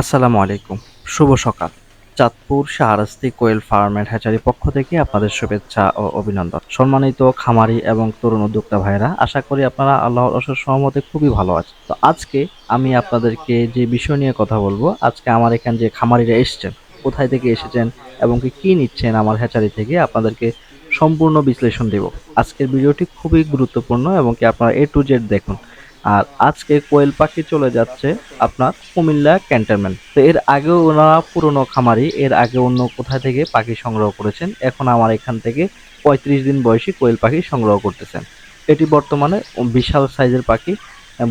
আসসালামু আলাইকুম। শুভ সকাল। Chandpur Shahrasti quail farm and hatchery পক্ষ থেকে আপনাদের শুভেচ্ছা ও অভিনন্দন। সম্মানিত খামারি এবং তরুণ উদ্যোক্তা ভাইরা আশা করি আপনারা আল্লাহর অশেষ সহমতে খুবই ভালো আছেন। তো আজকে আমি আপনাদেরকে যে বিষয় নিয়ে কথা বলব, আজকে আমার এখান যে খামারিরা এসেছেন, কোথায় থেকে এসেছেন এবং কি, কী নিচ্ছেন আমার হ্যাচারি থেকে, আপনাদেরকে সম্পূর্ণ বিশ্লেষণ দেব। আজকের ভিডিওটি খুবই গুরুত্বপূর্ণ এবং কি আপনারা এ টু জেড দেখুন। আর আজকে কোয়েল পাখি চলে যাচ্ছে আপনার কুমিল্লা ক্যান্টনমেন্ট। তো এর আগে ওনারা পুরনো খামারি, এর আগে অন্য কোথা থেকে পাখি সংগ্রহ করেছেন, এখন আমার এখান থেকে পঁয়ত্রিশ দিন বয়সী কোয়েল পাখি সংগ্রহ করতেছেন। এটি বর্তমানে বিশাল সাইজের পাখি,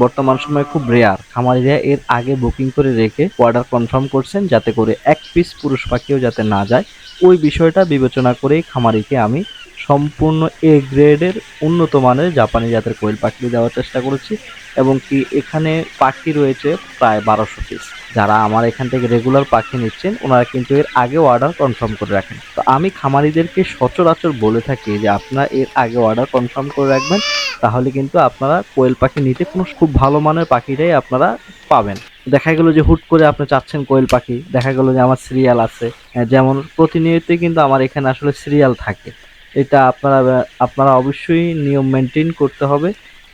বর্তমান সময়ে খুব রেয়ার খামারিরা এর আগে বুকিং করে রেখে অর্ডার কনফার্ম করছেন যাতে করে এক পিস পুরুষ পাখিও যাতে না যায়। ওই বিষয়টা বিবেচনা করেই খামারিকে আমি সম্পূর্ণ এ গ্রেডের উন্নত মানের জাপানি জাতের কোয়েল পাখি দেওয়ার চেষ্টা করেছি এবং কি এখানে পাখি রয়েছে প্রায় বারোশো পিস যারা আমার এখান থেকে রেগুলার পাখি নিচ্ছেন, ওনারা কিন্তু এর আগে অর্ডার কনফার্ম করে রাখেন। তো আমি খামারিদেরকে সচরাচর বলে থাকি যে, আপনারা এর আগে অর্ডার কনফার্ম করে রাখবেন, তাহলে কিন্তু আপনারা কোয়েল পাখি নিতে কোনো খুব ভালো মানের পাখিটাই আপনারা পাবেন। দেখা গেলো যে হুট করে আপনি চাচ্ছেন কোয়েল পাখি, দেখা গেলো যে আমার সিরিয়াল আছে। যেমন প্রতিনিয়তই কিন্তু আমার এখানে আসলে সিরিয়াল থাকে। এটা আপনারা আপনারা অবশ্যই নিয়ম মেনটেন করতে হবে।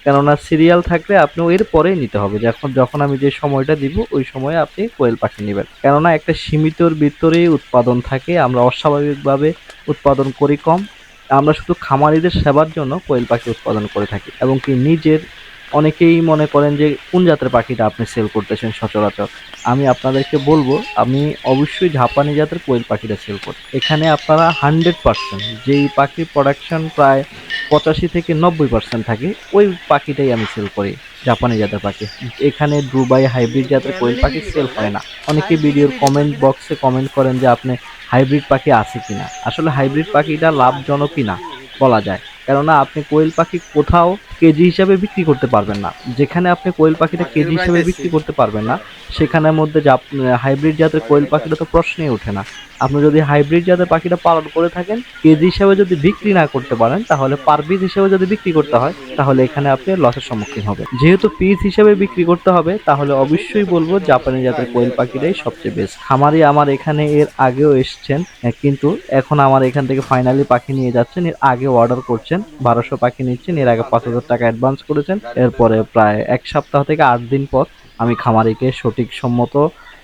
কেননা সিরিয়াল থাকলে আপনি এর পরেই নিতে হবে। যখন যখন আমি যে সময়টা দিব, ওই সময়ে আপনি কোয়েল পাখি নেবেন। কেননা একটা সীমিতর ভিতরেই উৎপাদন থাকে, আমরা অস্বাভাবিকভাবে উৎপাদন করি কম। আমরা শুধু খামারিদের সেবার জন্য কোয়েল পাখি উৎপাদন করে থাকি এবং কি নিজের অনেকেই মনে করেন যে কোন জাতের পাখিটা আপনি সেল করতেছেন সচরাচর? আমি আপনাদেরকে বলব, আমি অবশ্যই জাপানি জাতের কোয়েল পাখিটা সেল করি এখানে আপনারা হান্ড্রেড পার্সেন্ট যেই পাখির প্রোডাকশন প্রায় পঁচাশি থেকে নব্বই পার্সেন্ট থাকে, ওই পাখিটাই আমি সেল করি, জাপানি জাতের পাখি। এখানে দুবাই হাইব্রিড জাতের কোয়েল পাখি সেল হয় না। অনেকে ভিডিওর কমেন্ট বক্সে কমেন্ট করেন যে আপনি হাইব্রিড পাখি আছে কিনা। আসলে হাইব্রিড পাখিটা লাভজনক কিনা, বলা যায়। কেননা আপনি কোয়েল পাখি কোথাও কেজি হিসাবে বিক্রি করতে পারবেন না। যেখানে আপনি কোয়েল পাখিটা কেজি হিসাবে বিক্রি করতে পারবেন না সেখানের মধ্যে হাইব্রিড জাতের কোয়েল পাখিটা তো প্রশ্নেই ওঠে না। আপনি যদি হাইব্রিড জাতের পাখিটা পালন করে থাকেন কেজি হিসাবে যদি বিক্রি না করতে পারেন তাহলে পার পিস হিসাবে যদি বিক্রি করতে হয় তাহলে এখানে আপনি লসের সম্মুখীন হবেন। যেহেতু পিস হিসাবে বিক্রি করতে হবে তাহলে অবশ্যই বলব জাপানি জাতের কোয়েল পাখিটাই সবচেয়ে বেস্ট খামারি আমার এখানে এর আগেও এসছেন কিন্তু এখন আমার এখান থেকে ফাইনালি পাখি নিয়ে যাচ্ছেন এর আগে অর্ডার করছেন বারোশো পাখি নিচ্ছেন এর আগে পাঁচ হাজার টাকা অ্যাডভান্স করেছেন। এরপরে প্রায় এক সপ্তাহ থেকে আট দিন পর আমি খামারিকে সঠিক সম্মত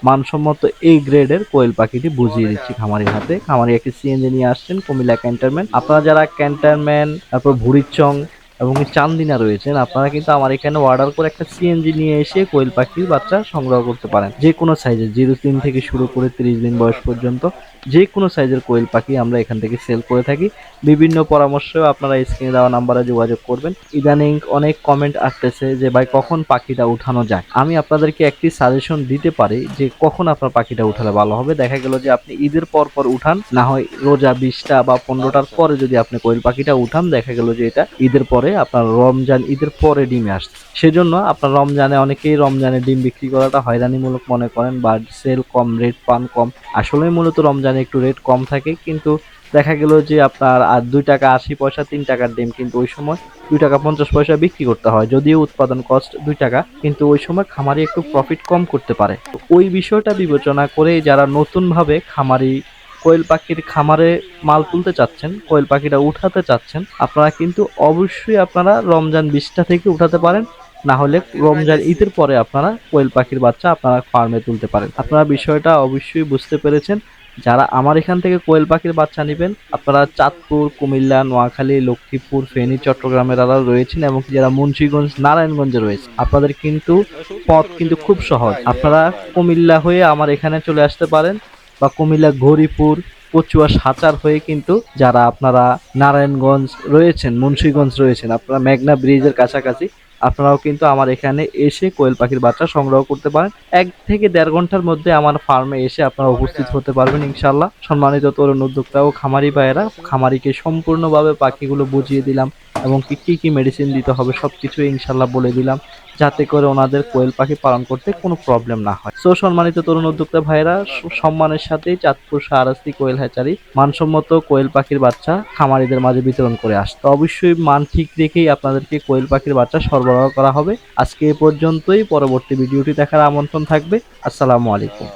মানসম্মত এই গ্রেডের কোয়েল পাখিটি বুঝিয়ে দিচ্ছি খামারির হাতে। খামারি একটি সিএনজি নিয়ে আসছেন, কুমিল্লা ক্যান্টনমেন্ট। আপনারা যারা ক্যান্টনমেন্ট, তারপর ভুরিচং এবং চান্দিনা রয়েছেন, আপনারা কিন্তু আমার এখানে অর্ডার করে একটা সিএনজি নিয়ে এসে কোয়েল পাখির বাচ্চা সংগ্রহ করতে পারেন। যে কোনো সাইজের জিরো দিন থেকে শুরু করে তিরিশ দিন বয়স পর্যন্ত যে কোনো সাইজের কোয়েল পাখি আমরা এখান থেকে সেল করে থাকি। বিভিন্ন পরামর্শেও আপনারা স্ক্রিনে দেওয়া নাম্বারে যোগাযোগ করবেন। ইদানিং অনেক কমেন্ট আসতেছে যে, ভাই, কখন পাখিটা উঠানো যায়? আমি আপনাদেরকে একটি সাজেশন দিতে পারি যে, কখন আপনার পাখিটা উঠালে ভালো হবে। দেখা গেল যে, আপনি ঈদের পর পর উঠান, না হয় রোজা বিশটা বা পনেরোটার পরে যদি আপনি কোয়েল পাখিটা উঠান, দেখা গেল যে, এটা ঈদের পরে আপনার রমজান, ঈদের পরে ডিমে আসছে। সেজন্য আপনার রমজানে অনেকেই রমজানে ডিম বিক্রি করাটা হয়রানিমূলক মনে করেন, বা সেল কম, রেট পান কম। আসলে মূলত রমজানে একটু রেট কম থাকে, কিন্তু দেখা গেল যে আপনার আর দুই টাকা আশি পয়সা, তিন টাকার ডিম কিন্তু ওই সময় দুই টাকা পঞ্চাশ পয়সা বিক্রি করতে হয়, যদিও উৎপাদন কস্ট দুই টাকা, কিন্তু ওই সময় খামারি একটু প্রফিট কম করতে পারে। ওই বিষয়টা বিবেচনা করে যারা নতুনভাবে খামারি, কোয়েল পাখির খামারে মাল তুলতে চাচ্ছেন, কোয়েল পাখিটা উঠাতে চাচ্ছেন, আপনারা কিন্তু অবশ্যই আপনারা রমজান বিশটা থেকে উঠাতে পারেন, না হলে রমজান ঈদের পরে আপনারা কোয়েল পাখির বাচ্চা আপনারা ফার্মে তুলতে পারেন। আপনারা বিষয়টা অবশ্যই বুঝতে পেরেছেন। যারা আমার এখান থেকে কোয়েল পাখির বাচ্চা নেবেন, আপনারা চাঁদপুর, কুমিল্লা, নোয়াখালী, লক্ষ্মীপুর, ফেনী, চট্টগ্রামের আলাদা রয়েছেন এবং যারা মুন্সীগঞ্জ, নারায়ণগঞ্জে রয়েছে আপনাদের কিন্তু পথ কিন্তু খুব সহজ। আপনারা কুমিল্লা হয়ে আমার এখানে চলে আসতে পারেন বা কুমিল্লা ঘড়িপুর কচুয়া, সাচার হয়ে কিন্তু যারা আপনারা নারায়ণগঞ্জ রয়েছেন, মুন্সীগঞ্জ রয়েছেন, আপনারা মেঘনা ব্রিজের কাছাকাছি আপনারাও কিন্তু আমার এখানে এসে কোয়েল পাখির বাচ্চা সংগ্রহ করতে পারেন। এক থেকে দেড় ঘণ্টার মধ্যে আমার ফার্মে এসে আপনারা উপস্থিত হতে পারবেন ইনশাল্লাহ। সম্মানিত তরুণ উদ্যোক্তা ও খামারি ভাইয়েরা, খামারিকে সম্পূর্ণভাবে পাখিগুলো বুঝিয়ে দিলাম এবং কি, কী কী মেডিসিন দিতে হবে সব কিছু ইনশাল্লাহ বলে দিলাম, যাতে করে ওনাদের কোয়েল পাখি পালন করতে কোনো প্রবলেম না হয়। সো সম্মানিত তরুণ উদ্যোক্তা ভাইয়েরা, সম্মানের সাথে চাঁদপুর শাহরাস্তি কোয়েল হ্যাচারি মানসম্মত কোয়েল পাখির বাচ্চা খামারিদের মাঝে বিতরণ করে আসতো অবশ্যই মান ঠিক রেখেই আপনাদেরকে কোয়েল পাখির বাচ্চা সরবরাহ করা হবে। আজকে এ পর্যন্তই। পরবর্তী ভিডিওটি দেখার আমন্ত্রণ থাকবে। আসসালামু আলাইকুম।